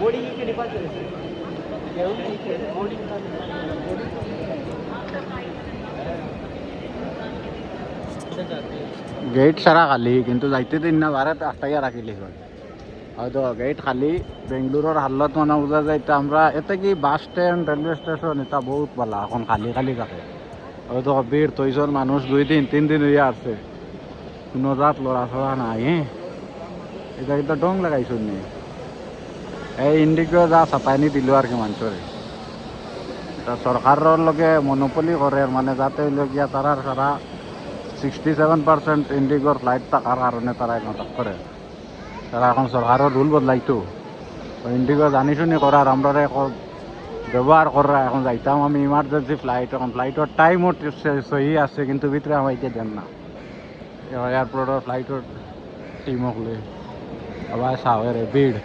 Boarding deposit boarding gate সারা খালি, কিন্তু যাইতে দিন না বারে আটটাইয়া রাখিলি হয় হয়তো গেট খালি বেঙ্গলোরের হাল্লত মানে বোঝা যাইতে আমরা, এতে কি বাস স্ট্যান্ড রেলওয়ে স্টেশন এটা বহুত ভালো এখন খালি খালি থাকে। হয়তো ভিড় তৈশোর মানুষ দুই দিন, তিন দিন হইয়া আছে। কোনো জাত লড়া ছড়া নাই হ্যাঁ এটা কিন্তু ডং লাগাইছ নিয়ে এই ইন্ডিগো যা চাপাইনি দিলো আর কি তা সরকারের লগে মনোপলি করে মানে যাতে লগিয়া তারার সারা সিক্সটি সেভেন পার্সেন্ট ইন্ডিগোর ফ্লাইট থাকার কারণে তারা নাটক করে তারা এখন সরকারের রুল বদলাইতো ইন্ডিগো জানি শুনি করার আমরা এখন ব্যবহার করা এখন যাইতাম আমি ইমার্জেন্সি ফ্লাইট এখন ফ্লাইটের টাইমও সহি আছে, কিন্তু ভিতরে আমাকে দেন না এয়ারপোর্টের ফ্লাইটের টিমক লৈ। আবার সাহের ভিড়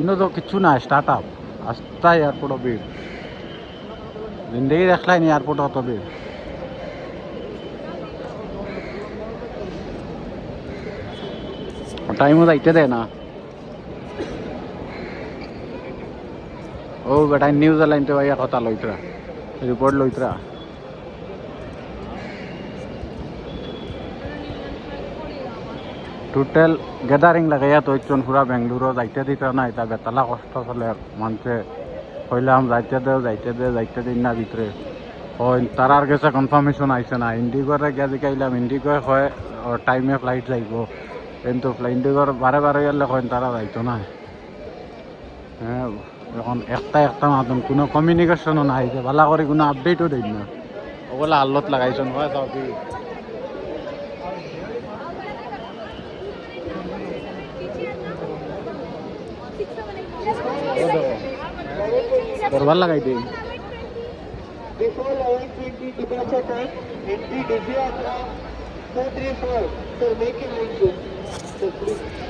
ইনো তো কিচ্ছু না স্টার্ট আপ আস্তা এয়ারপোর্টও ভিড় জিন্দগি দেখলাই নি এয়ারপোর্ট অত ভিড় টাইমও যাইতে দেয় না। ও বেটা নিউজ লাইনতে ভাইয়া কথা লইতরা রিপোর্ট টোটেল গ্যাদারিং লাগাইয়া তৈচন পুরা বেঙ্গলোরও যাইতে দিতে না এটা বেতালা কষ্ট চলে মানুষে কইলাম যাইতে দে যাইতে দে যাইতে দিন না ভিতরে হয় তারার কাছে কনফার্মেশন আইছে না ইন্ডিগোরে গিয়া জিকাইলাম ইন্ডিগোয় হয় টাইমে ফ্লাইট যাইব কিন্তু ইন্ডিগোর বারে বারে গেলে কয় তারা যাইতো না হ্যাঁ এখন একটা একটা মাতন কোনো কমিউনিকেশনও নাই যে ভালা করে কোনো আপডেটও দিন না ওগুলো আল্লত লাগাইছেন হয় তাও করবার লাগাই দিই Before 11:20 departure time, entry Divyatra 434. So make it like this. So please